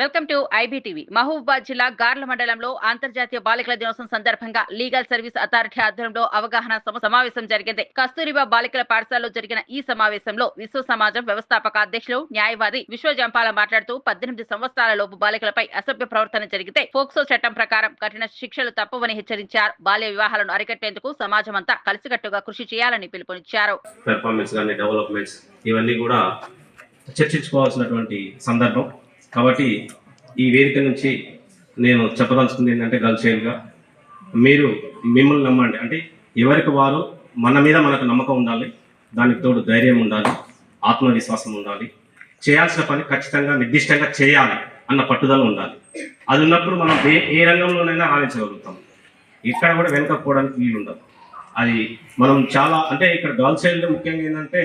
Welcome to IBTV. Mahabubabad జిల్లా గార్ల మండలంలో అంతర్జాతీయ బాలికల దినోత్సవం సందర్భంగా లీగల్ సర్వీస్ అథారిటీ ఆధ్వర్యంలో అవగాహన సమావేశం జరిగింది. కస్తూరిబా బాలికల పాఠశాలలో జరిగిన ఈ సమావేశంలో విశ్వ సమాజం వ్యవస్థాపక అధ్యక్షులు న్యాయవాది విశ్వ జంపాల మాట్లాడుతూ పద్దెనిమిది సంవత్సరాల లోపు బాలికలపై అసభ్య ప్రవర్తన జరిగితే పోక్సో చట్టం ప్రకారం కఠిన శిక్షలు తప్పవని హెచ్చరించారు. బాల్య వివాహాలను అరికట్టేందుకు సమాజం అంతా కలిసికట్టుగా కృషి చేయాలని పిలుపునిచ్చారు. ఇవన్నీ కూడా చర్చించుకోవాల్సినటువంటి సందర్భం. కాబట్టి ఈ వేదిక నుంచి నేను చెప్పదలుచుకుంది ఏంటంటే గర్ల్స్గా మీరు మిమ్మల్ని నమ్మండి. అంటే ఎవరికి వారు మన మీద మనకు నమ్మకం ఉండాలి దానికి తోడు ధైర్యం ఉండాలి ఆత్మవిశ్వాసం ఉండాలి. చేయాల్సిన పని ఖచ్చితంగా నిర్దిష్టంగా చేయాలి అన్న పట్టుదల ఉండాలి. అది ఉన్నప్పుడు మనం ఏ ఏ రంగంలోనైనా రాణించగలుగుతాం. ఇక్కడ కూడా వెనకపోవడానికి వీలుండదు అది మనం చాలా అంటే ఇక్కడ గర్ల్స్ చైల్డ్ ముఖ్యంగా ఏంటంటే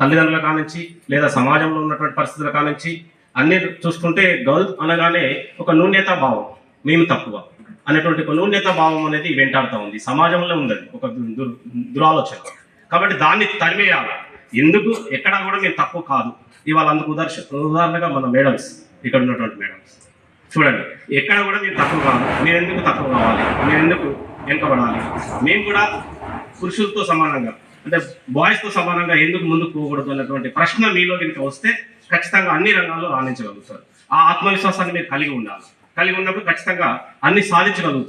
తల్లిదండ్రుల కానించి లేదా సమాజంలో ఉన్నటువంటి పరిస్థితుల కానించి అన్ని చూసుకుంటే గర్ల్ అనగానే ఒక నూన్యత భావం మేము తక్కువ అనేటువంటి ఒక నూన్యత భావం అనేది వెంటాడుతూ ఉంది. సమాజంలో ఉందండి ఒక దురాలోచన. కాబట్టి దాన్ని తరిమేయాలి. ఎందుకు? ఎక్కడా కూడా మేము తక్కువ కాదు. ఇవాళ అందుకు ఉదాహరణ ఉదాహరణగా మన మేడమ్స్ ఇక్కడ ఉన్నటువంటి మేడమ్స్. చూడండి ఎక్కడ కూడా మీరు తక్కువ కాదు. మీరు ఎందుకు తక్కువ కావాలి? మీరు ఎందుకు వెనుకబడాలి? మేము కూడా పురుషులతో సమానంగా అంటే బాయ్స్తో సమానంగా ఎందుకు ముందుకు పోకూడదు అన్నటువంటి ప్రశ్న మీలో కనుక వస్తే ఖచ్చితంగా అన్ని రంగాల్లో రాణించగలుగుతారు. ఆ ఆత్మవిశ్వాసాన్ని మీరు కలిగి ఉండాలి. కలిగి ఉన్నప్పుడు ఖచ్చితంగా అన్ని సాధించగలుగుతారు.